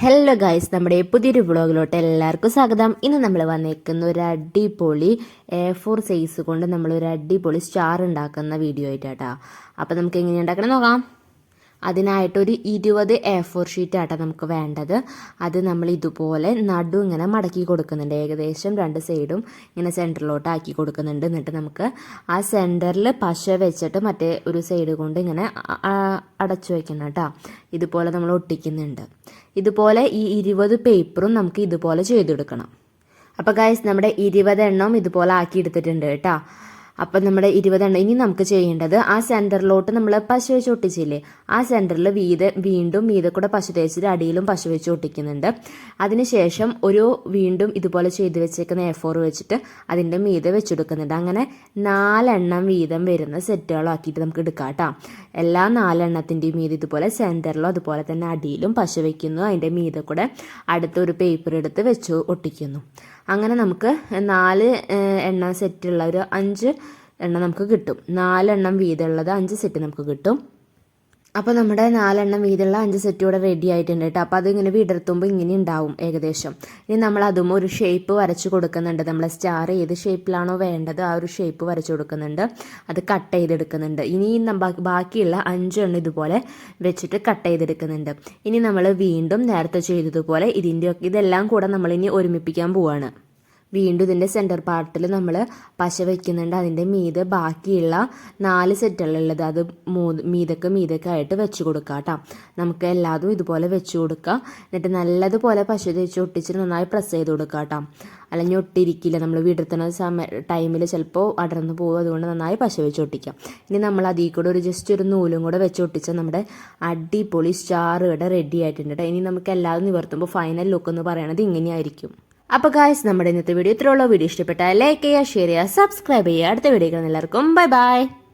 Hello guys നമ്മുടെ പുതിയൊരു വ്ളോഗിലോട്ട് എല്ലാവർക്കും സ്വാഗതം. ഇന്ന് നമ്മൾ വന്നേക്കുന്ന ഒരു അടിപൊളി എ ഫോർ സൈസ് കൊണ്ട് നമ്മൾ ഒരു അടിപൊളി സ്റ്റാർ ഉണ്ടാക്കുന്ന വീഡിയോ ആയിട്ടാട്ടോ. അപ്പോൾ നമുക്ക് എങ്ങനെ ഉണ്ടാക്കണം നോക്കാം. അതിനായിട്ടൊരു ഇരുപത് എ ഫോർ ഷീറ്റ് ആട്ടോ നമുക്ക് വേണ്ടത്. അത് നമ്മൾ ഇതുപോലെ നടു ഇങ്ങനെ മടക്കി കൊടുക്കുന്നുണ്ട്. ഏകദേശം രണ്ട് സൈഡും ഇങ്ങനെ സെന്ററിലോട്ട് ആക്കി കൊടുക്കുന്നുണ്ട്. എന്നിട്ട് നമുക്ക് ആ സെന്ററിൽ പശ വെച്ചിട്ട് മറ്റേ ഒരു സൈഡ് കൊണ്ട് ഇങ്ങനെ അടച്ചു വയ്ക്കണം കേട്ടോ. ഇതുപോലെ നമ്മൾ ഒട്ടിക്കുന്നുണ്ട്. ഇതുപോലെ ഈ ഇരുപത് പേപ്പറും നമുക്ക് ഇതുപോലെ ചെയ്തെടുക്കണം. അപ്പോൾ ഗൈസ് നമ്മുടെ ഇരുപത് എണ്ണവും ഇതുപോലെ ആക്കി എടുത്തിട്ടുണ്ട് കേട്ടോ. അപ്പം നമ്മുടെ ഇരുപതെണ്ണം ഇനി നമുക്ക് ചെയ്യേണ്ടത് ആ സെന്ററിലോട്ട് നമ്മൾ പശു വെച്ച് ഒട്ടിച്ചില്ലേ? ആ സെന്ററിൽ വീത വീണ്ടും മീതെ കൂടെ പശു തേച്ചിട്ട് അടിയിലും പശു വെച്ച് ഒട്ടിക്കുന്നുണ്ട്. അതിനുശേഷം ഒരു വീണ്ടും ഇതുപോലെ ചെയ്ത് വെച്ചേക്കുന്ന എ ഫോർ വെച്ചിട്ട് അതിന്റെ മീതെ വെച്ചെടുക്കുന്നുണ്ട്. അങ്ങനെ നാലെണ്ണം വീതം വരുന്ന സെറ്റുകളാക്കിയിട്ട് നമുക്ക് എടുക്കാം കേട്ടോ. എല്ലാ നാലെണ്ണത്തിന്റെയും മീതെ ഇതുപോലെ സെന്ററിലും അതുപോലെ തന്നെ അടിയിലും പശു വയ്ക്കുന്നു അതിന്റെ മീതെ കൂടെ അടുത്തൊരു പേപ്പർ എടുത്ത് വെച്ച് ഒട്ടിക്കുന്നു. അങ്ങനെ നമുക്ക് നാല് എണ്ണം സെറ്റുള്ള ഒരു അഞ്ച് എണ്ണം നമുക്ക് കിട്ടും. നാലെണ്ണം വീതമുള്ളത് അഞ്ച് സെറ്റ് നമുക്ക് കിട്ടും. അപ്പോൾ നമ്മുടെ നാലെണ്ണം വീതമുള്ള അഞ്ച് സെറ്റ് ഇവിടെ റെഡി ആയിട്ടുണ്ട് കേട്ടോ. അപ്പോൾ അതിങ്ങനെ വിടർത്തുമ്പോൾ ഇങ്ങനെ ഉണ്ടാവും ഏകദേശം. ഇനി നമ്മൾ അതും ഒരു ഷേപ്പ് വരച്ച് കൊടുക്കുന്നുണ്ട്. നമ്മൾ സ്റ്റാർ ഏത് ഷേപ്പിലാണോ വേണ്ടത് ആ ഒരു ഷേപ്പ് വരച്ച് കൊടുക്കുന്നുണ്ട്. അത് കട്ട് ചെയ്തെടുക്കുന്നുണ്ട്. ഇനി ബാക്കിയുള്ള അഞ്ചെണ്ണം ഇതുപോലെ വെച്ചിട്ട് കട്ട് ചെയ്തെടുക്കുന്നുണ്ട്. ഇനി നമ്മൾ വീണ്ടും നേരത്തെ ചെയ്തതുപോലെ ഇതിന്റെ ഇതെല്ലാം കൂടെ നമ്മളിനി ഒരുമിപ്പിക്കാൻ പോവാണ്. വീണ്ടും ഇതിന്റെ സെന്റർ പാർട്ടിൽ നമ്മൾ പശ വയ്ക്കുന്നുണ്ട് അതിന്റെ മീതെ ബാക്കിയുള്ള നാല് സെറ്റുകളുള്ളത് അത് മൂ മീതൊക്കെ മീതൊക്കെ ആയിട്ട് വെച്ച് കൊടുക്കുക കേട്ടോ നമുക്ക് എല്ലാതും ഇതുപോലെ വെച്ച് കൊടുക്കുക എന്നിട്ട് നല്ലതുപോലെ പശ തേച്ച് ഒട്ടിച്ച് നന്നായി പ്രസ് ചെയ്ത് കൊടുക്കുക കേട്ടോ അല്ലെങ്കിൽ ഒട്ടിരിക്കില്ല. നമ്മൾ വിടർത്തുന്ന സമയ ടൈമിൽ ചിലപ്പോൾ അടർന്നു പോകും. അതുകൊണ്ട് നന്നായി പശ വെച്ച് ഒട്ടിക്കാം. ഇനി നമ്മൾ അതിൽ കൂടെ ഒരു ജസ്റ്റ് ഒരു നൂലും കൂടെ വെച്ച് ഒട്ടിച്ചാൽ നമ്മുടെ അടിപൊളി സ്റ്റാറുകൾ റെഡി ആയിട്ടുണ്ട് കേട്ടോ ഇനി നമുക്ക് എല്ലാതും നിവർത്തുമ്പോൾ ഫൈനൽ ലുക്ക് എന്ന് പറയുന്നത് ഇങ്ങനെയായിരിക്കും. അപ്പോൾ ഗായ്സ് നമ്മുടെ ഇന്നത്തെ വീഡിയോ ഇത്രയുള്ള വീഡിയോ ഇഷ്ടപ്പെട്ടാൽ ലൈക്ക് ചെയ്യുക ഷെയർ ചെയ്യുക സബ്സ്ക്രൈബ് ചെയ്യുക. അടുത്ത വീഡിയോ എല്ലാവർക്കും ബൈ ബൈ